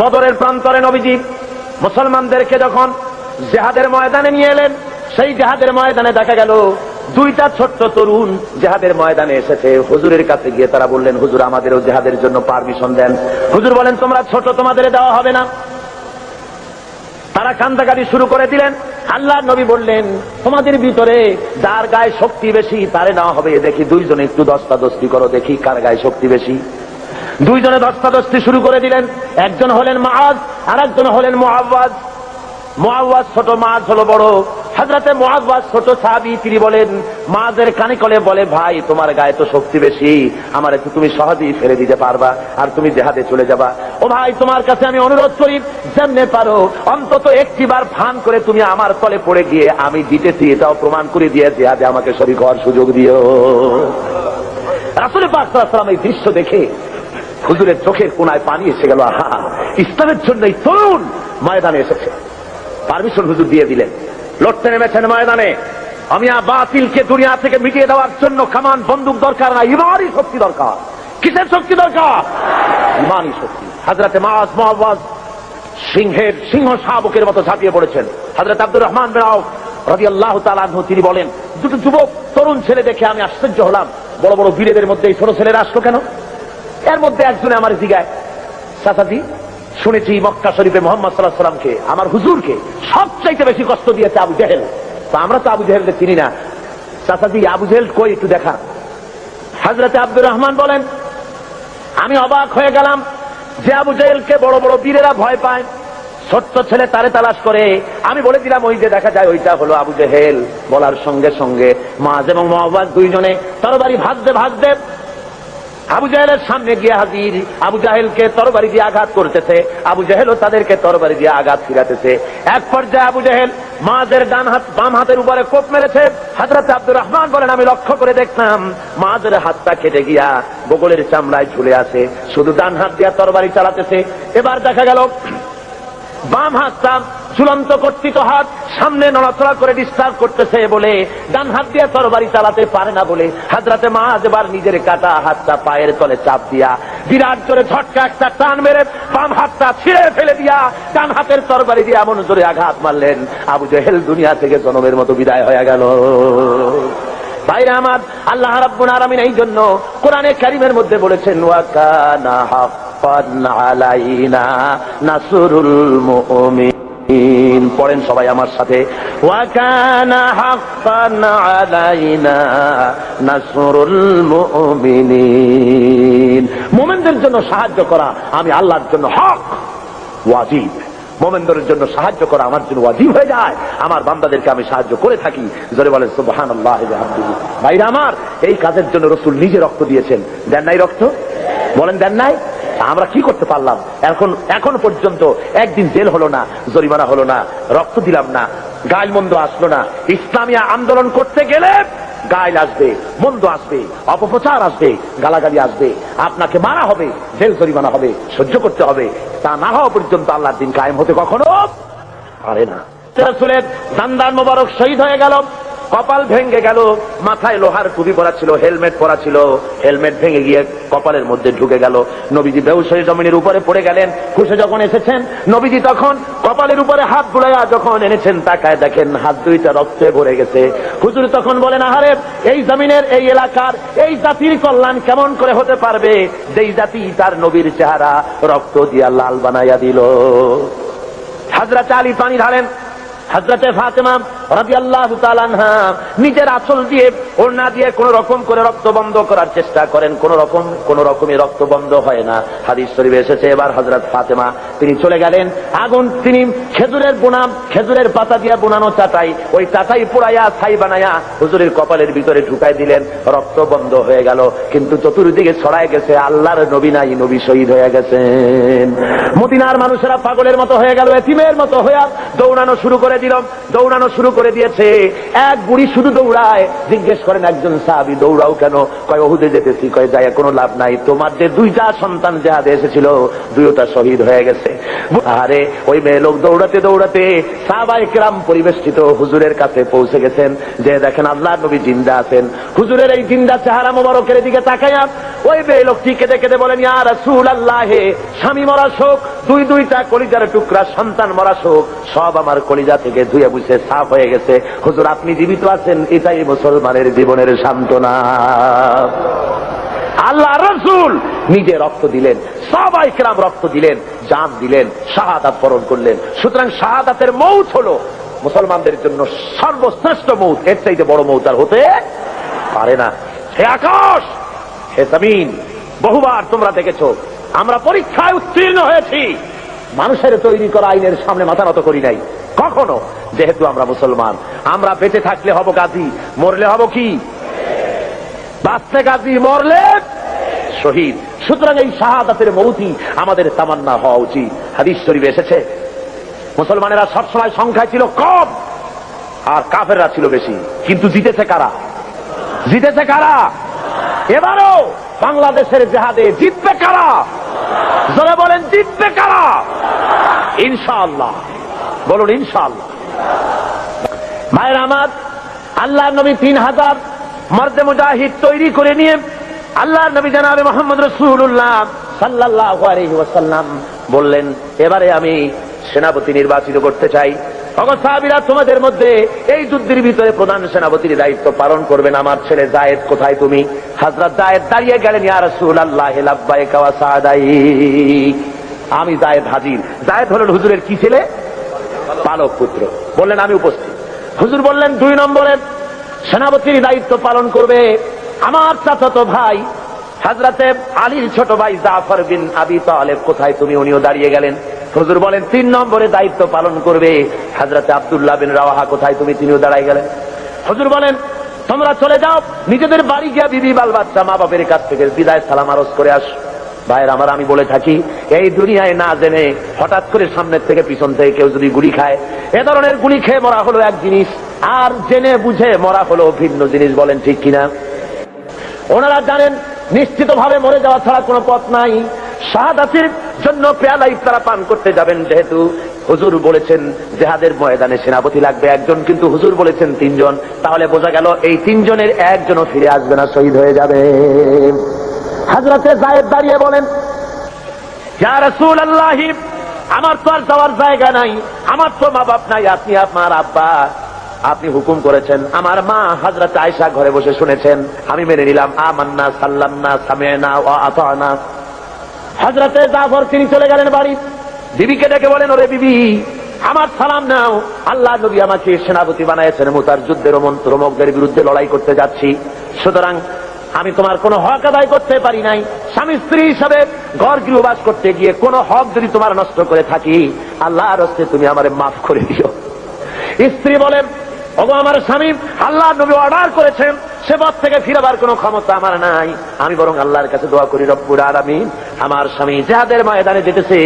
বদরের প্রান্তরে নবীজি মুসলমানদেরকে যখন জেহাদের ময়দানে নিয়ে এলেন, সেই জেহাদের ময়দানে দেখা গেল দুইটা ছোট্ট তরুণ জেহাদের ময়দানে এসেছে। হুজুরের কাছে গিয়ে তারা বললেন, হুজুর, আমাদেরও জেহাদের জন্য পারমিশন দেন। হুজুর বলেন, তোমরা ছোট, তোমাদের দেওয়া হবে না। তারা কান্দাকাটি শুরু করে দিলেন। আল্লাহ নবী বললেন, তোমাদের ভিতরে যার গায়ে শক্তি বেশি, তারে নেওয়া হবে। দেখি দুইজনে একটু দস্তাদস্তি করো, দেখি কার গায়ে শক্তি বেশি। দুইজনে দস্তাদস্তি শুরু করে দিলেন। একজন হলেন মাহাজ আর একজন হলেন মহাবাজ মহাবাজ ছোট মাছ হলো বড়। হাজরাতে মহাবাজ ছোট সাহাবি, তিনি বলেন মাঝের কানে কলে বলে, ভাই, তোমার গায়ে তো শক্তি বেশি। আমার একটু তুমি সহজেই ফেলে দিতে পারবা আর তুমি জেহাদে চলে যাবা। ও ভাই, তোমার কাছে আমি অনুরোধ করি, যেমনে পারো, অন্তত একটিবার ফান করে তুমি আমার তলে পড়ে গিয়ে আমি জিতেছি, এটাও প্রমাণ করে দিয়ে জেহাদে আমাকে শরীর হওয়ার সুযোগ দিও। রাসুল পাক এই দৃশ্য দেখে হুজুরের চোখের কোনায় পানি এসে গেল, আহা ইসলামের জন্য এই তরুণ ময়দানে এসেছে। পারমিশন হুজুর দিয়ে দিলেন। লড়তে নেমেছেন ময়দানে। আমি বাতিলকে দুনিয়া থেকে মিটিয়ে দেওয়ার জন্য কামান বন্দুক দরকার না, ইমানই শক্তি দরকার। কিসের শক্তি দরকার? ইমানই শক্তি। হাজরাতে মাস মহাবাজ সিংহের সিংহ শাবকের মতো ঝাঁপিয়ে পড়েছেন। হাজরত আব্দুর রহমান বেরাও রবি আল্লাহ তালাহ তিনি বলেন, দুটো যুবক তরুণ ছেলে দেখে আমি আশ্চর্য হলাম। বড় বড় বীরেদের মধ্যে এই ছোট ছেলেরা আসলো কেন? এর মধ্যে একজনে আমার জিগায়, চাচাজি, শুনেছি মক্কা শরীফে মোহাম্মদ সাল্লাহ সাল্লামকে আমার হুজুরকে সবচাইতে বেশি কষ্ট দিয়েছে আবু জেহেল। তো আমরা তো আবু জেহেলকে চিনি না। চাচাজি, আবু জেহেল কই? একটু দেখা। হাজরতে আব্দুর রহমান বলেন, আমি অবাক হয়ে গেলাম যে আবু জেহেলকে বড় বড় বীরেরা ভয় পায়। ছোট্ট ছেলে তারে তালাশ করে। আমি বলে দিলাম, ওই যে দেখা যায়, ওইটা হলো আবু জেহেল। বলার সঙ্গে সঙ্গে মাজ এবং মহাবাজ দুইজনে তরবারি ভাগতে ভাগতে আবু জাহেলের সামনে গিয়ে হাজির। আবু জাহেলকে তরবারি দিয়ে আঘাত করতেছে। আবু জাহেলও তাদেরকে তরবারি দিয়ে আঘাত ফিরাতেছে। এক পর্যায়ে আবু জাহেল মাঝের ডান হাত, বাম হাতের উপরে কোপ মেরেছে। হাজরত আব্দুর রহমান বলেন, আমি লক্ষ্য করে দেখলাম মাঝের হাতটা কেটে গিয়া বগলের চামড়ায় ঝুলে আছে। শুধু ডান হাত দিয়া তরবারি চালাতেছে। এবার দেখা গেল, বাম হাতটা ঝুলন্ত কর্তৃত হাত সামনে নড়াচড়া করে ডিস্টার্ব করতেছে বলে, ডান হাত দিয়ে তরবারি চালাতে পারে না বলে, হাজরাতে মা এবার নিজের কাটা হাতটা পায়ের তলে চাপ দিয়া, বিরাট জোরে ঝটকা একটা টান মেরে বাম হাতটা ছিঁড়ে ফেলে দিয়া, ডান হাতের তরবারি দিয়ে এমন জোরে আঘাত মারলেন, আবু জেহেল দুনিয়া থেকে জনমের মতো বিদায় হয়ে গেল। ভাইরা আমার, আল্লাহ রাব্বুল আলামিন এই জন্য কোরআনে কারিমের মধ্যে বলেছেন ওয়াকানা হাক্কান আলাইনা নাসরুল মুমিন পড়েন সবাই আমার সাথে। মুমিনদের জন্য সাহায্য করা আমি আল্লাহর জন্য হক, ওয়াজিব। মোমেন্দরের জন্য সাহায্য করা আমার জন্য ওয়াজিব হয়ে যায়। আমার বান্দাদেরকে আমি সাহায্য করে থাকি। জোরে বলেন সুবহান ভাইরা আমার, এই কাজের জন্য রসুল নিজে রক্ত দিয়েছেন। দেন নাই রক্ত? বলেন, দেন নাই? আমরা কি করতে পারলাম? এখন এখন পর্যন্ত একদিন জেল হলো না, জরিমানা হলো না, রক্ত দিলাম না, গাইল মন্দ আসলো না। ইসলামিয়া আন্দোলন করতে গেলে গাইল আসবে, মন্দ আসবে, অপপ্রচার আসবে, গালাগালি আসবে। আপনাকে মারা হবে, জেল জরিমানা হবে, সহ্য করতে হবে। তা না হওয়া পর্যন্ত আল্লাহর দিন কায়েম হতে কখনো পারে না। রসুলের মোবারক শহীদ হয়ে গেল। কপাল ভেঙে গেল, মাথায় লোহার টুপি পরা ছিল, হেলমেট পরা ছিল, হেলমেট ভেঙে গিয়ে কপালের মধ্যে ঢুকে গেল। নবীজি হয়ে জমিনের উপরে পড়ে গেলেন, খুশে যখন এসেছেন, নবীজি তখন কপালের উপরে হাত বুলাইয়া যখন এনেছেন, তাকায় দেখেন হাত দুইটা রক্তে ভরে গেছে। হুজুর তখন বলেন, আহারে, এই জমিনের, এই এলাকার, এই জাতির কল্যাণ কেমন করে হতে পারবে? যেই জাতি তার নবীর চেহারা রক্ত দিয়া লাল বানাইয়া দিল। হাজরা আলী পানি ঢালেন হাজরাতে ফাতেমা নিজের আঁচল দিয়ে ওড়না দিয়ে কোন রকম করে রক্ত বন্ধ করার চেষ্টা করেন। কোন রকম, কোন রকমই রক্ত বন্ধ হয় না। হাদিস শরীফে এসেছে, এবার হজরত ফাতেমা, তিনি চলে গেলেন। আগুন তিনি খেজুরের বোনাম খেজুরের পাতা দিয়ে বোনানো চাটাই, ওই চাটাই পোড়াইয়া, ছাই বানাইয়া হুজুরের কপালের ভিতরে ঢুকাই দিলেন। রক্ত বন্ধ হয়ে গেল। কিন্তু চতুর্দিকে ছড়ায় গেছে, আল্লাহর নবী নাই, নবী শহীদ হয়ে গেছেন। মদিনার মানুষেরা পাগলের মতো হয়ে গেল, এতিমের মতো হয়ে দৌড়ানো শুরু করে দিল। দৌড়ানো শুরু করে দিয়েছে। এক বুড়ি শুধু দৌড়ায়। জিজ্ঞেস করেন, একজন সাহাবি দৌড়াও কেন? কয়, ওহুদে যেতেছি। কয়, যায়, কোনো লাভ নাই। তোমার যে দুইটা সন্তান যাহাদে এসেছিল, দুইটা শহীদ হয়ে গেছে। আরে ওই মেয়ে লোক দৌড়াতে দৌড়াতে সাহাবাই কেরাম পরিবেষ্টিত হুজুরের কাছে পৌঁছে গেছেন। যে দেখেন আল্লাহ নবী জিন্দা আছেন। হুজুরের এই জিন্দা চেহারা মোবারকের দিকে তাকাইয়া ওই মেয়ে লোকটি কেঁদে কেঁদে বলেন, ইয়া রাসূল আল্লাহে স্বামী মরা শোক, দুই দুইটা কলিজার টুকরা, সন্তান মরা শোক, সব আমার কলিজা থেকে ধুয়ে বুঝে সাফ হয়ে গেছে হুজুর, আপনি জীবিত আছেন, এটাই মুসলমানের জীবনের সান্ত্বনা। আল্লাহ রসুল নিজে রক্ত দিলেন, সবাই কেরাম রক্ত দিলেন, জান দিলেন, শাহাদাত বরণ করলেন। সুতরাং শাহাদাতের মৌত হলো মুসলমানদের জন্য সর্বশ্রেষ্ঠ মৌত, এর চাইতে বড় মৌত আর হতে পারে না। হে আকাশ, হে জমিন, বহুবার তোমরা দেখেছ, আমরা পরীক্ষায় উত্তীর্ণ হয়েছি। মানুষের তৈরি করা আইনের সামনে মাথা নত করি নাই। কখনো? যেহেতু আমরা মুসলমান, আমরা বেঁচে থাকলে হব গাজী, মরলে হব কি? বাঁচতে গাজী, মরলে শহীদ। সুতরাং এই শাহাদাতের মৌতি আমাদের তামান্না হওয়া উচিত। হাদিস শরীফে এসেছে, মুসলমানেরা সবসময় সংখ্যায় ছিল কম, আর কাফেররা ছিল বেশি। কিন্তু জিতেছে কারা? জিতেছে কারা? এবারও বাংলাদেশের জেহাদে জিতবে কারা? যারা বলেন, জিতবে কারা? ইনশাআল্লাহ। বলুন, ইনশাআল্লাহ। ভাইয়ের আমার আল্লাহ নবী তিন হাজার মর্দে মুজাহিদ তৈরি করে নিয়ে আল্লাহ নবী জানাবে মোহাম্মদ রসুল্লাহ সাল্লাহ বললেন, এবারে আমি সেনাপতি নির্বাচিত করতে চাই। অগসাবিরা তোমাদের মধ্যে এই যুদ্ধের ভিতরে প্রধান সেনাপতির দায়িত্ব পালন করবেন। আমার ছেলে জায়েদ, কোথায় তুমি? হাজরত জায়েদ দাঁড়িয়ে গেলেন, ইয়া রসুল আল্লাহ আমি জায়েদ হাজির। জায়েদ হলেন হুজুরের কি ছেলে? পালক পুত্র বললেন, আমি উপস্থিত। হুজুর বললেন, দুই নম্বরে সেনাপতির দায়িত্ব পালন করবে আমার চাচাতো ভাই হাজরাতে আলীর ছোট ভাই জাফর বিন আবি তালেব। কোথায় তুমি? উনিও দাঁড়িয়ে গেলেন। হুজুর বলেন, তিন নম্বরে দায়িত্ব পালন করবে হাজরাতে আব্দুল্লাহ বিন রাওয়াহা। কোথায় তুমি? তিনিও দাঁড়াই গেলেন। হুজুর বলেন, তোমরা চলে যাও, নিজেদের বাড়ি গিয়া বিবি বাল বাচ্চা মা বাপের কাছ থেকে বিদায় সালাম আরজ করে আস। ভাইয়ের আমার, আমি বলে থাকি, এই দুনিয়ায় না জেনে হঠাৎ করে সামনের থেকে পিছন থেকে কেউ যদি গুলি খায়, এ ধরনের গুলি খেয়ে মরা হলো এক জিনিস, আর জেনে বুঝে মরা হলো ভিন্ন জিনিস, বলেন ঠিক কিনা? ওনারা জানেন নিশ্চিত ভাবে মরে যাওয়া ছাড়া কোনো পথ নাই। শাহাদাতের জন্য পেয়ালা ইফতারা পান করতে যাবেন, যেহেতু হুজুর বলেছেন, জেহাদের ময়দানে সেনাপতি লাগবে একজন, কিন্তু হুজুর বলেছেন তিনজন। তাহলে বোঝা গেল, এই তিনজনের একজনও ফিরে আসবে না, শহীদ হয়ে যাবে। হাজরাতে জায়েদ দাঁড়িয়ে বলেন, ইয়া রাসূলুল্লাহ, আমার তো আর যাওয়ার জায়গা নাই, আমার তো মা বাপ নাই, আপনি আপনার আব্বা। আপনি হুকুম করেছেন, আমার মা হাজরত আয়সা ঘরে বসে শুনেছেন, আমি মেনে নিলাম, আমান্না, সাল্লামনা সামেনা ও আতানা। হাজরতে জাফর তিনি চলে গেলেন বাড়ি। বিবিকে ডেকে বলেন, ওরে বিবি, আমার সালাম নাও। আল্লাহ নবী আমাকে সেনাপতি বানাইছেন মুতার যুদ্ধের মন্ত্রমকদের বিরুদ্ধে লড়াই করতে যাচ্ছি। সুতরাং আমি তোমার কোনো হক আদায় করতে পারি নাই। স্বামী স্ত্রী হিসাবে ঘর গৃহবাস করতে গিয়ে কোনো হক যদি তোমার নষ্ট করে থাকি আল্লাহ রস্তে তুমি আমারে মাফ করে দিও। স্ত্রী বলেন, ওগো আমার স্বামী, আল্লাহ নবী অর্ডার করেছেন, সে পথ থেকে ফিরাবার কোনো ক্ষমতা আমার নাই। আমি বরং আল্লাহর কাছে দোয়া করি রব্বুর আর আমি আমার স্বামী জেহাদের ময়দানে যেতেছে,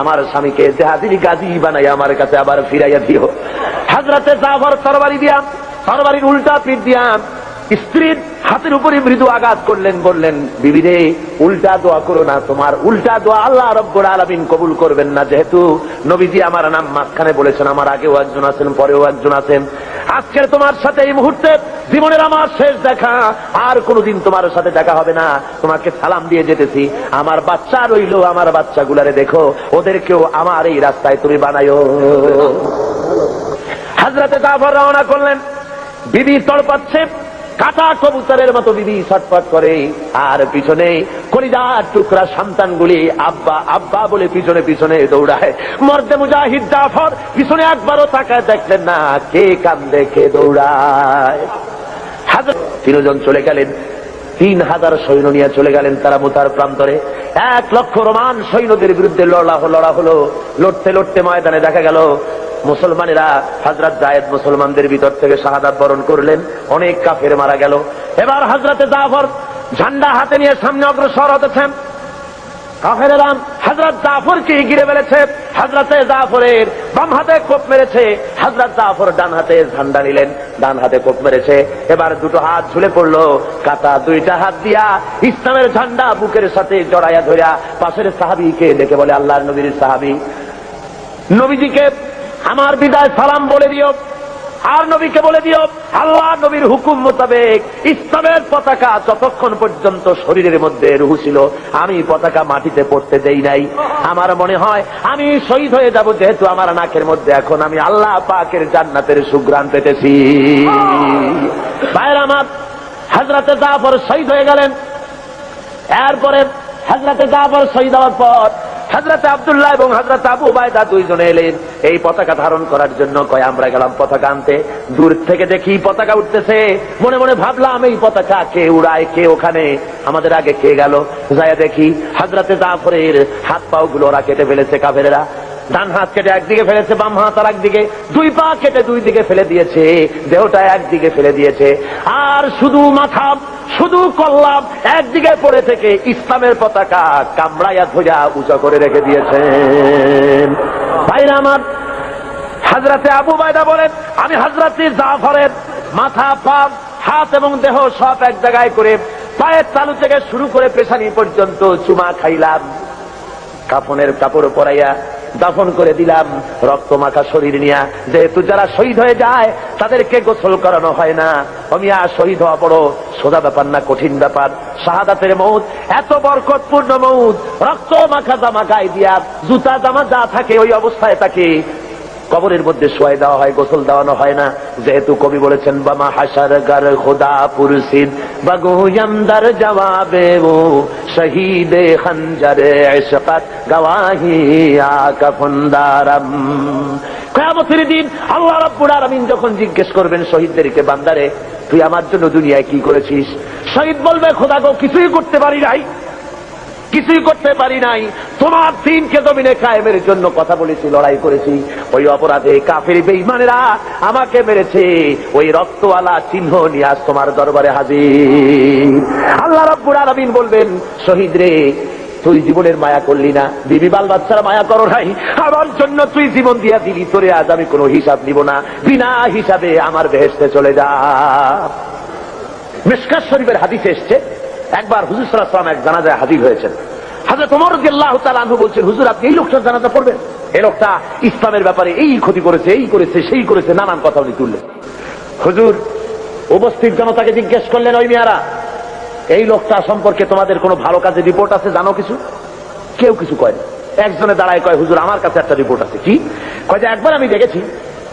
আমার স্বামীকে জেহাদির গাজী বানাই আমার কাছে আবার ফিরাইয়া দিও। হাজরাতে জাফর তরবারি দিয়া, তরবারির উল্টা পিঠ দিয়া স্ত্রীর হাতের উপরে মৃদু আঘাত করলেন, বললেন বিবিরে উল্টা দোয়া করো না তোমার, উল্টা দোয়া আল্লাহ রব্বুল আলামিন কবুল করবেন না। যেহেতু নবীজি আমার নাম মাঝখানে বলেছেন, আমার আগেও একজন আছেন, পরেও একজন আছেন। আজকের তোমার সাথে এই মুহূর্তে জীবনের আমার শেষ দেখা, আর কোনোদিন তোমার সাথে দেখা হবে না। তোমাকে সালাম দিয়ে যেতেছি। আমার বাচ্চা রইল, আমার বাচ্চাগুলারে দেখো, ওদেরকেও আমার এই রাস্তায় তুমি বানায়ো। হাজরাতে তারপর রওনা করলেন। বিবি তড়পাচ্ছে কাটা কবুতরের মতো বিবি ছটফট করে। আর পিছনে কলিজার টুকরা সন্তানগুলি আব্বা আব্বা বলে পিছনে পিছনে দৌড়ায়। মর্দে মুজাহিদ জাফর পিছনে একবারও তাকায় দেখলেন না, কে কান্দে, কে দৌড়ায়। তিনজন চলে গেলেন। তিন হাজার সৈন্য নিয়ে চলে গেলেন তারা মুতার প্রান্তরে। এক লক্ষ রোমান সৈন্যদের বিরুদ্ধে লড়া লড়া হলো লড়তে লড়তে ময়দানে দেখা গেল মুসলমানেরা হাজরাত জায়েদ মুসলমানদের ভিতর থেকে শাহাদাত বরণ করলেন। অনেক কাফের মারা গেল। এবার হাজরাতে জাফর ঝান্ডা হাতে নিয়ে সামনে অগ্রসর হতেছেন। কাফেরাম হাজরত জাফরকে গিরে ফেলেছে। হাজরতে জাফরের বাম হাতে কোপ মেরেছে। হাজরত জাফর ডান হাতে ঝান্ডা নিলেন, ডান হাতে কোপ মেরেছে। এবার দুটো হাত ঝুলে পড়ল, কাটা দুইটা হাত দিয়া ইসলামের ঝান্ডা বুকের সাথে জড়াইয়া ধরিয়া পাশের সাহাবিকে ডেকে বলে, আল্লাহর নবীর সাহাবি। নবীজিকে আমার বিদায় সালাম বলে দিও। আর নবীকে বলে দিও, আল্লাহ নবীর হুকুম মোতাবেক ইসলামের পতাকা যতক্ষণ পর্যন্ত শরীরের মধ্যে রুহু ছিল, আমি পতাকা মাটিতে পড়তে দেই নাই। আমার মনে হয় আমি শহীদ হয়ে যাব, যেহেতু আমার নাকের মধ্যে এখন আমি আল্লাহ পাকের জান্নাতের সুগ্রাণ পেতেছি। ভাইয়ের আমার হাজরাতে জাফর শহীদ হয়ে গেলেন। এরপরে হাজরাতে জাফর শহীদ হওয়ার পর হাজরাতে আবদুল্লাহ এবং হাজরাতে আবু বায়দা দুইজনে এলেন। এই পতাকা ধারণ করার জন্য কয়, আমরা গেলাম পতাকা আনতে। দূর থেকে দেখি পতাকা উঠতেছে। মনে মনে ভাবলাম, এই পতাকা কে উড়ায়, কে ওখানে? আমাদের আগে কে গেল? যায় দেখি হাজরাতে জাফরের হাত পাও গুলো ওরা কেটে ফেলেছে কাফেরেরা। ডান হাত কেটে একদিকে ফেলেছে, বাম হাত আর একদিকে। দুই পা কেটে দুই দিকে ফেলে দিয়েছে, দেহটা একদিকে ফেলে দিয়েছে। আর শুধু মাথা, শুধু কল্লাম একদিকে পড়ে থেকে ইসলামের পতাকা কামড়াইয়া ধুইয়া উঁচা করে রেখে দিয়েছেন ভাইরা আমার, হাজরাতে আবু বাইদা বলেন, আমি হাজরাতে জাফরের মাথা, পা, হাত এবং দেহ সব এক জায়গায় করে পায়ের তালু থেকে শুরু করে পেশানি পর্যন্ত চুমা খাইলাম। কাফনের কাপড় পরাইয়া দাফন করে দিলাম। রক্ত মাখা শরীর নিয়া। যেহেতু যারা শহীদ হয়ে যায়, তাদেরকে গোসল করানো হয় না। আমি আর শহীদ হওয়া বড় সোজা ব্যাপার না, কঠিন ব্যাপার। শাহাদাতের মৌত, এত বরকতপূর্ণ মৌত। রক্ত মাখা জামা গায়ে দিয়া, জুতা জামা যা থাকে ওই অবস্থায় তাকে কবরের মধ্যে শোয়াই দেওয়া হয়, গোসল দেওয়ানো হয় না। যেহেতু কবি বলেছেন, বামা হাসার গার খোদা পুরসিদ বাগুয়ামদার জবাবে ও শহীদে খঞ্জরে ইশকাত, গওয়াহি আকাফুন্দারাম কিয়ামতের দিন আল্লাহ রাব্বুল আলামিন যখন জিজ্ঞেস করবেন শহীদদেরকে, বান্দারে, তুই আমার জন্য দুনিয়ায় কি করেছিস? শহীদ বলবে, খোদা গো, কিছুই করতে পারি নাই। কিছুই করতে পারি নাই। তোমার দিনকে জমিনে কায়েমের জন্য কথা বলেছি, লড়াই করেছি। ওই অপরাধে কাফের বেইমানেরা আমাকে মেরেছে। ওই রক্তওয়ালা চিহ্ন নিয়ে আজ তোমার দরবারে হাজির। আল্লাহ রব্বুর আলমিন বলবেন, শহীদ রে, তুই জীবনের মায়া করলি না। বিবি বাল বাচ্চারা মায়া করো নাই। আমার জন্য তুই জীবন দিয়া দিলি। তোরে আজ আমি কোনো হিসাব নিব না। বিনা হিসাবে আমার বেহেস্তে চলে যা। মিসকাত শরীফের হাদিসে এসছে একবার হুজুর সাল্লাম এক জানাজায় হাজির হয়েছেন। বলছেন, হুজুর, আপনি এই লোকটার জানাজা পড়বেন? লোকটা ইসলামের ব্যাপারে এই ক্ষতি করেছে, এই করেছে, সেই করেছে, নানান কথা উনি তুললেন। হুজুর, উপস্থিত জনতাকে জিজ্ঞেস করলেন, ওই এই লোকটা সম্পর্কে তোমাদের কোনো ভালো কাজে রিপোর্ট আছে, জানো কিছু? কেউ কিছু কয় না। একজনে দাঁড়ায় কয়, হুজুর, আমার কাছে একটা রিপোর্ট আছে। কি? কয় যে, একবার আমি দেখেছি,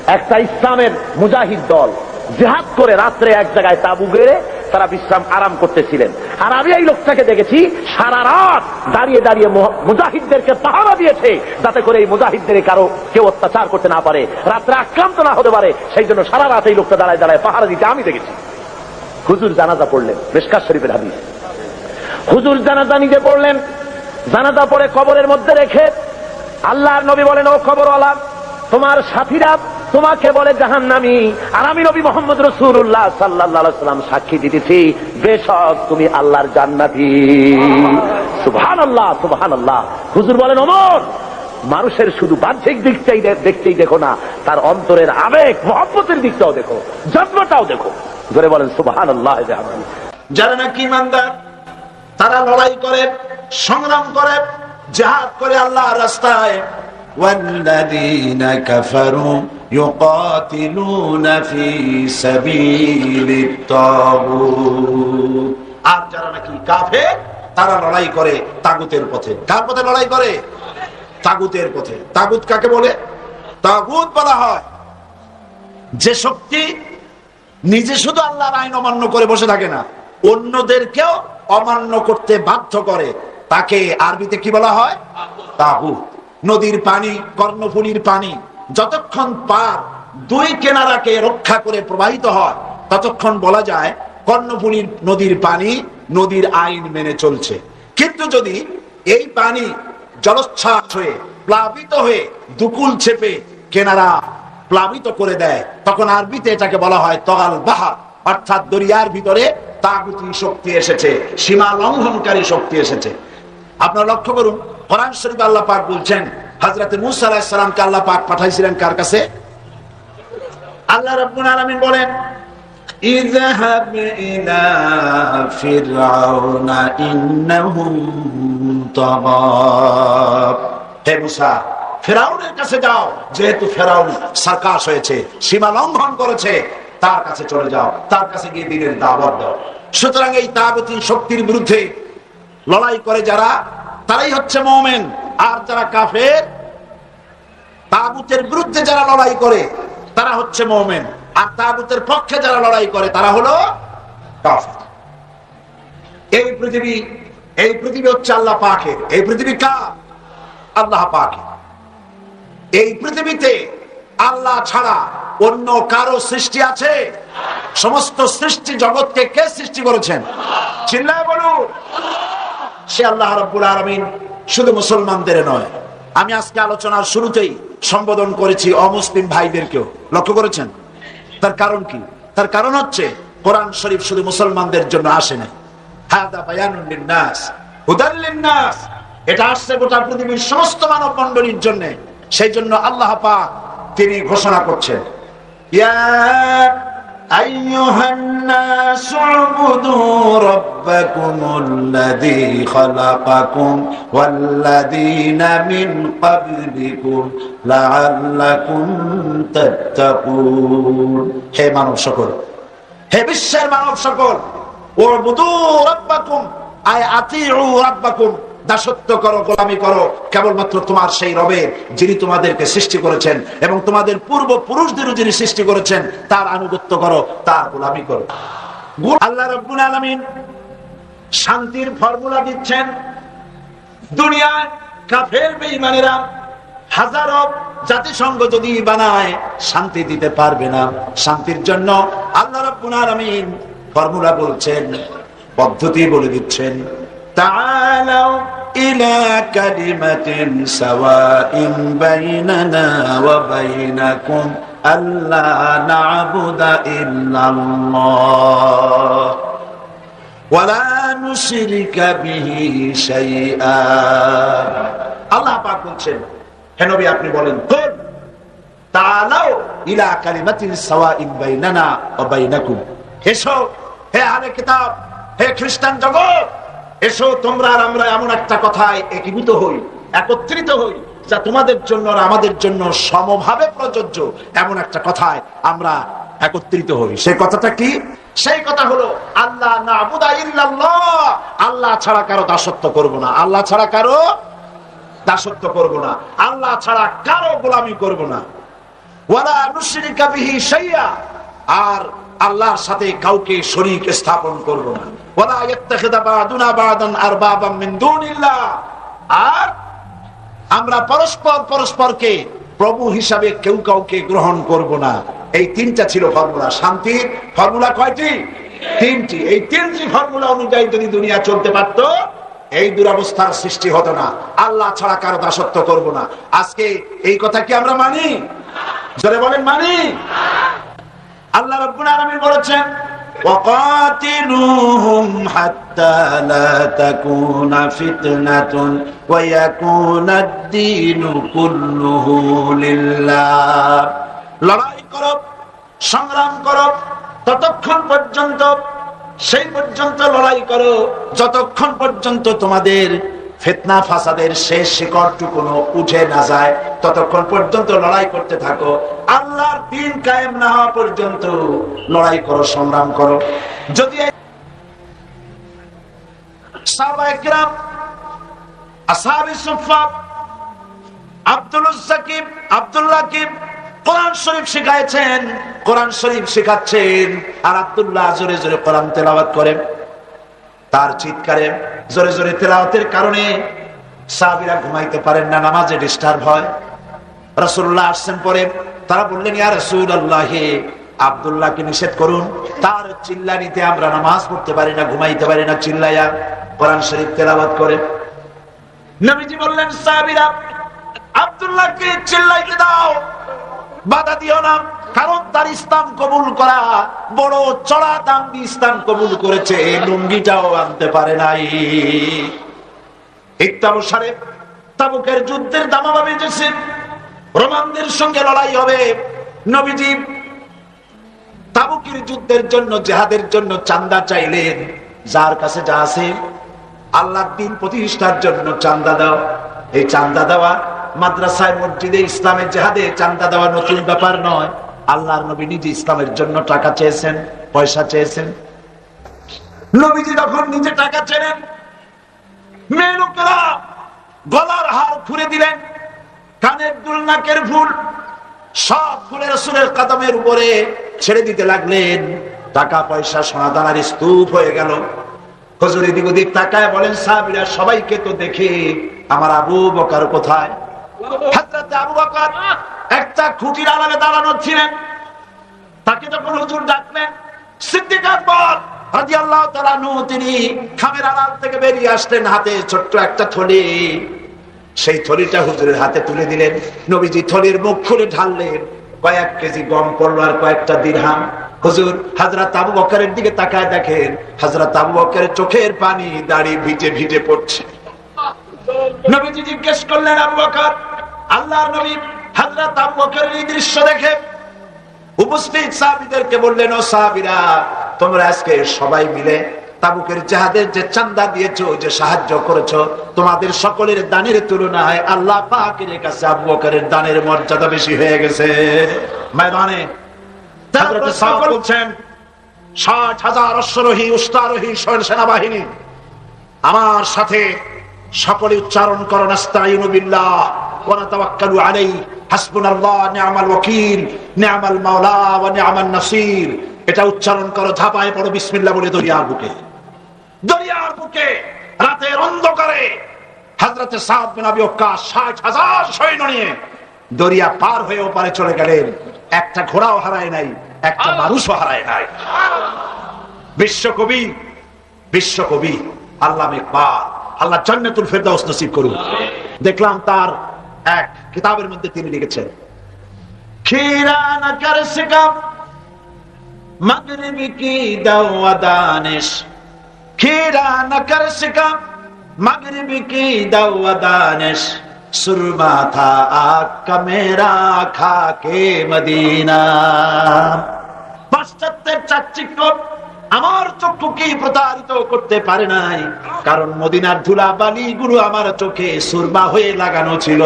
একটা ইসলামের মুজাহিদ দল জেহাদ করে রাত্রে এক জায়গায় তাবু গেড়ে তারা বিশ্রাম আরাম করতেছিলেন। আর আমি এই লোকটাকে দেখেছি, সারা রাত দাঁড়িয়ে দাঁড়িয়ে মুজাহিদদেরকে পাহারা দিয়েছে, যাতে করে এই মুজাহিদদের কারও কেউ অত্যাচার করতে না পারে, রাত্রে আক্রান্ত না হতে পারে। সেই জন্য সারা রাত এই লোকটা দাঁড়ায় দাঁড়ায় পাহারা দিতে আমি দেখেছি। হুজুর জানাজা পড়লেন মেশকার শরীফের হাদিস। হুজুর জানাজা নিজে পড়লেন, জানাজা পড়ে কবরের মধ্যে রেখে আল্লাহর নবী বলেন, ও কবরওয়ালা, তোমার সাথীরা তোমাকে বলে জাহান নামি আর আমি নবী মোহাম্মদ রসুল্লাহ সাল্লাহ সাল্লাম সাক্ষী দিতেছি বেশক তুমি আল্লাহর জান্নাতি সুবহান আল্লাহ সুবহান আল্লাহ হুজুর বলেন অমর মানুষের শুধু বাহ্যিক দিকটাই দে- দেখতেই দেখো না তার অন্তরের আবেগ মহব্বতের দিকটাও দেখো জন্মটাও দেখো ধরে বলেন সুবহান আল্লাহ যারা নাকি ইমানদার তারা লড়াই করে সংগ্রাম করে জাহাদ করে আল্লাহর রাস্তায় والذين كفروا يقاتلون في سبيل الطاغوت আর যারা নাকি কাফে তারা লড়াই করে তাগুতের পথে কার পথে লড়াই করে তাগুতের পথে তাগুত কাকে বলে তাগুত বলা হয় যে শক্তি নিজে শুধু আল্লাহর আইন অমান্য করে বসে থাকে না অন্যদেরকেও অমান্য করতে বাধ্য করে তাকে আরবিতে কি বলা হয় তাহু নদীর পানি কর্ণফুলির পানি যতক্ষণ পার দুই কেনারাকে রক্ষা করে প্রবাহিত হয়, ততক্ষণ বলা যায় কর্ণফুলির নদীর পানি নদীর আইন মেনে চলছে। কিন্তু যদি এই পানি জলোচ্ছ্বাস হয়ে, প্লাবিত হয়ে দুকুল ছেপে কেনারা প্লাবিত করে দেয়, তখন আরবিতে এটাকে বলা হয় তগাল বাহা অর্থাৎ দরিয়ার ভিতরে তাগুতি শক্তি এসেছে, সীমা লঙ্ঘনকারী শক্তি এসেছে। আপনারা লক্ষ্য করুন, কোরআন শরীফ আল্লাহ পাক বলছেন হযরত মুসা আলাইহিস সালামকে আল্লাহ পাক পাঠাইছিলেন কার কাছে আল্লাহ রাব্বুল আলামিন বলেন اذهب إلى فرعون إنه طغى হে মুসা ফেরাউনের কাছে যাও যেহেতু ফেরাউন সার্কাস হয়েছে সীমা লঙ্ঘন করেছে তার কাছে চলে যাও তার কাছে গিয়ে দিনের দাওয়াত দাও সুতরাং এই তাগতি শক্তির বিরুদ্ধে লড়াই করে যারা তারাই হচ্ছে মোমেন। আর যারা কাফের, তাগুতের বিরুদ্ধে যারা লড়াই করে, তারা হচ্ছে মোমেন। আর তাগুতের পক্ষে যারা লড়াই করে, তারা হলো এই পৃথিবী এই পৃথিবী হচ্ছে আল্লাহ পাকের। এই পৃথিবী কা আল্লাহ পাকের। এই পৃথিবীতে আল্লাহ ছাড়া অন্য কারও সৃষ্টি আছে? সমস্ত সৃষ্টি জগৎকে কে সৃষ্টি করেছেন? চিল্লায় বলুন। সে আল্লাহ রব্বুল আলমিন শুধু মুসলমানদের নয়। আমি আজকে আলোচনার শুরুতেই সম্বোধন করেছি অমুসলিম ভাইদেরকেও। লক্ষ্য করেছেন? তার কারণ কি? তার কারণ হচ্ছে কোরআন শরীফ শুধু মুসলমানদের জন্য আসে না এটা আসছে গোটা পৃথিবীর সমস্ত মানব মণ্ডলীর জন্য। সেই জন্য আল্লাহ পাক তিনি ঘোষণা করছেন أيها الناس اعبدوا ربكم الذي خلقكم والذين من قبلكم لعلكم تتقون হে মানব সকল হে বিশ্বের মানব সকল উবুদু রাব্বাকুম আয় আতিউ রাব্বাকুম দাসত্ব করো, গোলামি করো, কেবলমাত্র তোমার সেই রবে যিনি তোমাদেরকে সৃষ্টি করেছেন এবং তোমাদের পূর্ব পুরুষদেরও যিনি সৃষ্টি করেছেন, তার আনুগত্য করো, তার গোলামি করো। আল্লাহ রব্বুল আলামিন শান্তির ফর্মুলা দিচ্ছেন। দুনিয়ায় কাফের জাতিসংঘ যদি বানায়, শান্তি দিতে পারবে না। শান্তির জন্য আল্লাহ রাব্বুল আলামিন ফর্মুলা বলছেন, পদ্ধতি বলে দিচ্ছেন। تعالوا إلى كلمة سواء بيننا وبينكم ألا نعبد إلا الله ولا نشرك به شيئا আল্লাহ পাক বলছেন হে নবী আপনি বলেন কোন তাআলাও ইলা কালিমাতিন সাওয়াইন বাইনানা ওয়া বাইনাকুম এসো হে আহলে কিতাব হে খ্রিস্টান জগৎ এসো তোমরা আর আমরা এমন একটা কথায় একীভূত হই, একত্রিত হই, যা তোমাদের জন্য আর আমাদের জন্য সমভাবে প্রযোজ্য এমন একটা কথায় আমরা একত্রিত হই। সেই কথাটা কি? সেই কথা হলো আল্লাহ না আল্লাহ ছাড়া কারও দাসত্ব করব না। আল্লাহ ছাড়া কারও দাসত্ব করব না। আল্লাহ ছাড়া কারও গোলামি করব না। ওয়ালা নুশরিকা বিহি শাইয়া। আর আল্লাহর সাথে কাউকে শরীক স্থাপন করব না। আর আমরা পরস্পর পরস্পরকে প্রভু হিসাবে কেউ কাউকে গ্রহণ করব না। এই তিনটা ছিল ফর্মুলা। শান্তির ফর্মুলা কয়টি? তিনটি। এই তিনটি ফর্মুলা অনুযায়ী যদি দুনিয়া চলতে পারতো, এই দুরবস্থার সৃষ্টি হতো না। আল্লাহ ছাড়া কারও দাসত্ব করব না। আজকে এই কথা কি আমরা মানি? জোরে বলেন মানি? আল্লাহ রব্বুল আলামিন বলেছেন وقاتلوهم حتى لا تكون فتنة ويكون الدين كله لله লড়াই করো সংগ্রাম করো ততক্ষণ পর্যন্ত সেই পর্যন্ত লড়াই করো যতক্ষণ পর্যন্ত তোমাদের ফেতনা ফাসাদের শেষ শিকড়টুকুনো উঠে না যায়। ততক্ষণ পর্যন্ত লড়াই করতে থাকো। আল্লাহর দিন কায়েম না হওয়া পর্যন্ত লড়াই করো, সংগ্রাম করো। যদি আর আব্দুল্লাহ জোরে জোরে কোরআন তেলাওয়াত করেন। তার চিৎকারে জোরে জোরে তেলাওয়াতের কারণে সাহাবীরা ঘুমাইতে পারেন না, নামাজে ডিস্টার্ব হয়। রাসূলুল্লাহ আসছেন পরে, তারা বললেন, ইয়া রাসূলুল্লাহ, আব্দুল্লাহকে নিষেধ করুন। তার চিল্লানিতে আমরা নামাজ পড়তে পারি না, ঘুমাইতে পারি না, চিল্লাইয়া কোরআন শরীফ তেলাওয়াত করে। নবীজি বললেন, সাহাবীরা, আব্দুল্লাহকে চিল্লাইতে দাও, বাধা দিও না। কারণ তার ইসলাম কবুল করা বড় চড়া দাম ইসলাম কবুল করেছে, লুঙ্গিটাও আনতে পারে নাই। ইত্যানুসারে তাবুকের যুদ্ধের দামামা বেজেছে রোমানদের সঙ্গে লড়াই হবে। নবীজি তাবুকের যুদ্ধের জন্য, জেহাদের জন্য চান্দা চাইলেন। যার কাছে যা আছে আল্লাহর দিন প্রতিষ্ঠার জন্য চান্দা দাও। এই চান্দা দেওয়া মাদ্রাসায়, মসজিদে ইসলামের জেহাদে চান্দা দেওয়া নতুন ব্যাপার নয়। আল্লাহর নবী নিজে ইসলামের জন্য টাকা চেয়েছেন পয়সা চেয়েছেন। নবীজি যখন নিজে টাকা চেনেন মেয়ে লোকেরা গলার হার খুলে দিলেন কানের দুল নাকের ফুল সব খুলে রসুলের কাদমের উপরে ছেড়ে দিতে লাগলেন। টাকা পয়সা সোনা দানার স্তূপ হয়ে গেল। হজুর এদিক ওদিক তাকায় বলেন সাহাবিরা সবাইকে তো দেখে আমার আবু বকার কোথায়? হাজরাতে আবু বকর একটা খুঁটির আড়ালে দাঁড়ানো ছিলেন। তাকে যখন হুজুর ডাকলেন সিদ্দিক তিনি আসলেন হাতে একটা থলি। সেই থলিটা হাতে তুলে দিলেন। নবীজি থলির মুখ খুলে ঢাললেন। কয়েক কেজি গম হুজুর দিকে তাকায় দেখেন চোখের পানি দাড়ি ভিজে ভিজে পড়ছে। নবীজি জিজ্ঞেস করলেন, আবু বকর, আল্লাহর নবী হাজরাত আবু বকরের এই দৃশ্য দেখে উপস্থিত সাহাবিদেরকে বললেন ও সাহাবিরা তোমরা আজকে সবাই মিলে তাবুকের জাহাদের যে চান্দা দিয়েছ যে সাহায্য করেছ তোমাদের সকলের দানের তুলনায় আল্লাহ পাকের কাছে আবু বকরের দানের মর্যাদা বেশি হয়ে গেছে। ময়দানে বলছেন ষাট হাজার অশ্বরোহী উস্তারোহী সৈন্য সেনাবাহিনী আমার সাথে সকলে উচ্চারণ করো নাস্তাইনু বিল্লাহ। ওয়া নাতাওয়াক্কালু আলাইহি হাসবুনাল্লাহ নি'মাল ওয়াকিল নি'মাল মাওলা ওয়া নি'মান নাসির এটা উচ্চারণ করো ঝাপায় পড়ো, বিসমিল্লাহ বলে দরিয়ার বুকে। দরিয়ার বুকে, রাতের অন্ধকারে। হযরতে সাদ বিন আবি ওয়াক্কাস 60 সৈন্য নিয়ে দরিয়া পার হয়ে ওপারে চলে গেলেন। একটা ঘোড়াও হারায় নাই, একটা মানুষও হারায় নাই। বিশ্বকবি বিশ্বকবি, আল্লাহ ইকবাল আল্লাহ জান্নাতুল ফেরদাউস নসিব করুন। দেখলাম তার এক কিতাবের মধ্যে তিনি লিখেছেন সুরমা থা আকা পাশ্চাত্যের চাকচিক্য আমার চক্ষুকে প্রতারিত করতে পারে নাই। কারণ মদিনার ধুলা বালি গুলো আমার চোখে সুরমা হয়ে লাগানো ছিল।